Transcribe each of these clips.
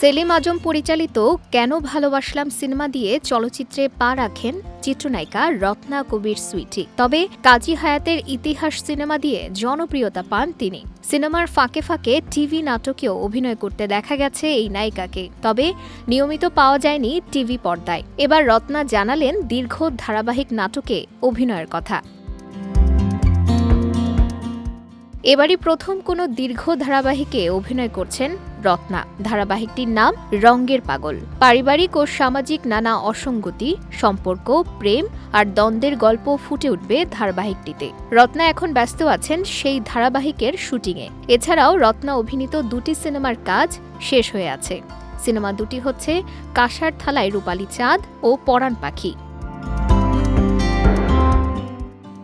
সেলিম আজম পরিচালিত কেন ভালোবাসলাম সিনেমা দিয়ে চলচ্চিত্রে পা রাখেন চিত্রনায়িকা রত্না কবির সুইটি। তবে কাজী হায়াতের ইতিহাস সিনেমা দিয়ে জনপ্রিয়তা পান তিনি। সিনেমার ফাঁকে ফাঁকে টিভি নাটকেও অভিনয় করতে দেখা গেছে এই নায়িকাকে। তবে নিয়মিত পাওয়া যায়নি টিভি পর্দায়। এবার রত্না জানালেন দীর্ঘ ধারাবাহিক নাটকে অভিনয়ের কথা। এবারই প্রথম কোনো দীর্ঘ ধারাবাহিকে অভিনয় করছেন রত্না। ধারাবাহিকটির নাম রঙ্গের পাগল। পারিবারিক ও সামাজিক নানা অসঙ্গতি, সম্পর্ক, প্রেম আর দ্বন্দ্বের গল্প ফুটে উঠবে ধারাবাহিকটিতে। রত্না এখন ব্যস্ত আছেন সেই ধারাবাহিকের শুটিংয়ে। এছাড়াও রত্না অভিনীত দুটি সিনেমার কাজ শেষ হয়ে আছে। সিনেমা দুটি হচ্ছে কাঁসার থালায় রূপালী চাঁদ ও পরাণ পাখি।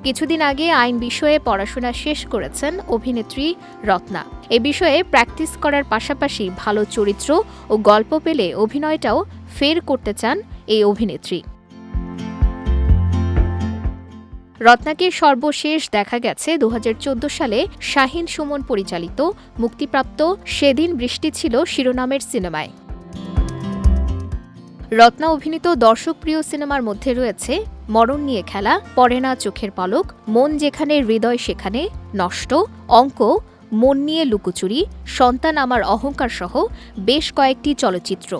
কিছুদিন আগে আইন বিষয়ে পড়াশোনা শেষ করেছেন অভিনেত্রী রত্না। এ বিষয়ে প্র্যাকটিস করার পাশাপাশি ভালো চরিত্র ও গল্প পেলে অভিনয়টাও ফের করতে চান এই অভিনেত্রী। রত্নাকে সর্বশেষ দেখা গেছে দু হাজার চোদ্দ সালে শাহিন সুমন পরিচালিত, মুক্তিপ্রাপ্ত সেদিন বৃষ্টি ছিল শিরোনামের সিনেমায়। রত্না অভিনীত দর্শকপ্রিয় সিনেমার মধ্যে রয়েছে মরণ নিয়ে খেলা, পড়ে না চোখের পালক, মন যেখানে, হৃদয় সেখানে, নষ্ট, অঙ্ক, মন নিয়ে লুকোচুরি, সন্তান আমার অহংকার সহ বেশ কয়েকটি চলচ্চিত্র।